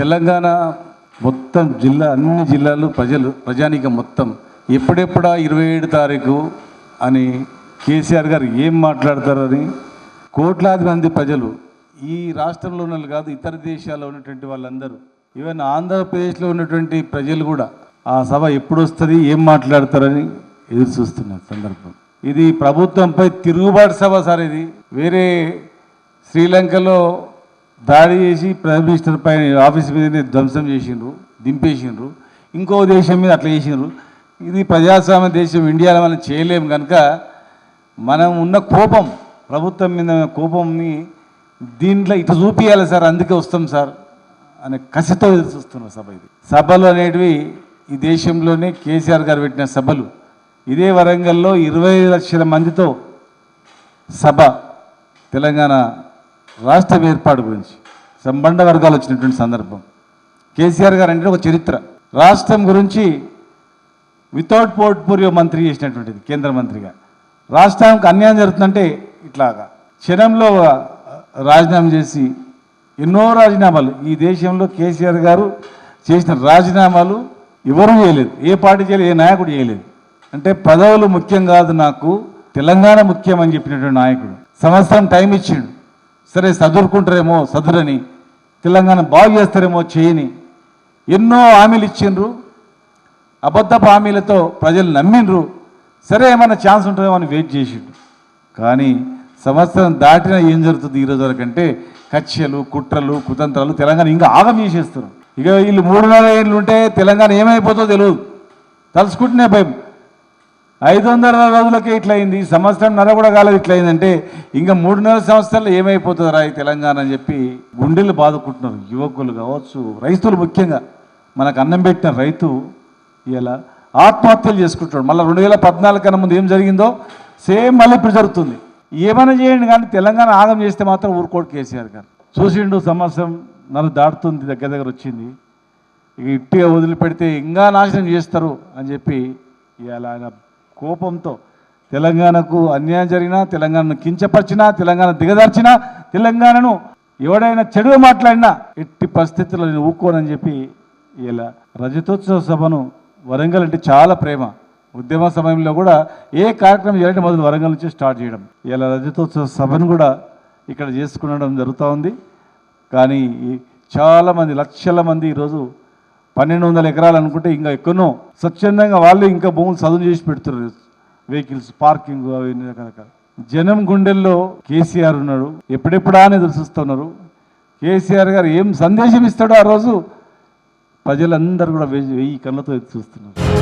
తెలంగాణ మొత్తం జిల్లా అన్ని జిల్లాలు ప్రజలు ప్రజానీకం మొత్తం ఎప్పుడెప్పుడా ఇరవై ఏడు తారీఖు అని కేసీఆర్ గారు ఏం మాట్లాడతారని కోట్లాది మంది ప్రజలు ఈ రాష్ట్రంలో ఉన్న వాళ్ళు కాదు ఇతర దేశాల్లో ఉన్నటువంటి వాళ్ళందరూ ఈవెన్ ఆంధ్రప్రదేశ్లో ఉన్నటువంటి ప్రజలు కూడా ఆ సభ ఎప్పుడు వస్తుంది ఏం మాట్లాడతారని ఎదురు చూస్తున్న సందర్భం. ఇది ప్రభుత్వంపై తిరుగుబాటు సభ సార్ ఇది. వేరే శ్రీలంకలో దాడి చేసి ప్రైమ్ మినిస్టర్ పైన ఆఫీస్ మీదనే ధ్వంసం చేసిండ్రు దింపేసిండ్రు. ఇంకో దేశం మీద అట్లా చేసిండ్రు. ఇది ప్రజాస్వామ్య దేశం ఇండియాలో మనం చేయలేము కనుక మనం ఉన్న కోపం ప్రభుత్వం మీద కోపంని దీంట్లో ఇటు చూపియాలి సార్ అందుకే వస్తాం సార్ అనే కసితో ఎదురు చూస్తున్న సభ ఇది. సభలు అనేటివి ఈ దేశంలోనే కేసీఆర్ గారు పెట్టిన సభలు. ఇదే వరంగల్లో ఇరవై లక్షల మందితో సభ తెలంగాణ రాష్ట్రం ఏర్పాటు గురించి. సంబంధ వర్గాలు వచ్చినటువంటి సందర్భం. కేసీఆర్ గారు అంటే ఒక చరిత్ర. రాష్ట్రం గురించి వితౌట్ పోర్ట్ఫోలియో మంత్రి చేసినటువంటిది కేంద్ర మంత్రిగా. రాష్ట్రానికి అన్యాయం జరుగుతుందంటే ఇట్లాగా. క్షణంలో రాజీనామా చేసి ఎన్నో రాజీనామాలు. ఈ దేశంలో కేసీఆర్ గారు చేసిన రాజీనామాలు ఎవరూ చేయలేదు. ఏ పార్టీ చేయలేదు ఏ నాయకుడు చేయలేదు. అంటే పదవులు ముఖ్యం కాదు నాకు తెలంగాణ ముఖ్యం అని చెప్పినటువంటి నాయకుడు. సంవత్సరం టైం ఇచ్చిండు. సరే చదువుకుంటారేమో చదురని తెలంగాణ బాగు చేస్తారేమో చేయని ఎన్నో హామీలు ఇచ్చిండ్రు అబద్ధపు హామీలతో ప్రజలు నమ్మిండ్రు సరే ఏమైనా ఛాన్స్ ఉంటుందేమో అని వెయిట్ చేసిండు కానీ సంవత్సరం దాటినా ఏం జరుగుతుంది ఈ రోజు కక్షలు కుట్రలు కుతంత్రాలు తెలంగాణ ఇంకా ఆగం చేసేస్తారు ఇక వీళ్ళు మూడున్నర ఏళ్ళు ఉంటే తెలంగాణ ఏమైపోతుందో తెలియదు తలుసుకుంటూనే భయం. ఐదు వందల రోజులకే ఇట్లయింది సంవత్సరం నర కూడా కాలేదు ఇట్లా ఇంకా ఇంకా నెలల సంవత్సరాలు ఏమైపోతుంది రా ఈ తెలంగాణ అని చెప్పి గుండెలు బాదుకుంటున్నారు. యువకులు కావచ్చు రైతులు ముఖ్యంగా మనకు అన్నం పెట్టిన రైతు ఇలా ఆత్మహత్యలు చేసుకుంటాడు మళ్ళీ రెండు వేల పద్నాలుగు కన్నా ముందు ఏం జరిగిందో? సేమ్ మళ్ళీ ఇప్పుడు జరుగుతుంది. ఏమైనా చేయండి కానీ తెలంగాణ ఆగం చేస్తే మాత్రం ఊరుకోడు కేసీఆర్ గారు. చూసిండు సంవత్సరం నన్ను దాటుతుంది దగ్గర దగ్గర వచ్చింది. ఇక ఇట్టిగా వదిలిపెడితే ఇంకా నాశనం చేస్తారు అని చెప్పి ఇలా ఆయన కోపంతో తెలంగాణకు అన్యాయం జరిగినా తెలంగాణను కించపరిచినా తెలంగాణ దిగదార్చినా తెలంగాణను ఎవడైనా చెడు మాట్లాడినా ఎట్టి పరిస్థితుల్లో నేను ఊక్కోనని చెప్పి ఇలా రజతోత్సవ సభను వరంగల్ అంటే చాలా ప్రేమ. ఉద్యమ సమయంలో కూడా ఏ కార్యక్రమం చేయాలంటే మొదలు వరంగల్ నుంచి స్టార్ట్ చేయడం. ఇలా రజతోత్సవ సభను కూడా ఇక్కడ చేసుకునడం జరుగుతూ ఉంది. కానీ చాలామంది లక్షల మంది ఈరోజు పన్నెండు వందల ఎకరాలు అనుకుంటే ఇంకా ఎక్కడో స్వచ్ఛందంగా వాళ్ళు ఇంకా భూములు చదువు చేసి పెడుతున్నారు. వెహికల్స్ పార్కింగ్ అవన్నీ రకరకాల. జనం గుండెల్లో కేసీఆర్ ఉన్నాడు. ఎప్పుడెప్పుడా అని ఎదురు చూస్తున్నారు కేసీఆర్ గారు ఏం సందేశం ఇస్తాడో ఆ రోజు ప్రజలందరూ కూడా వెయ్యి వెయ్యి కళ్ళతో చూస్తున్నారు.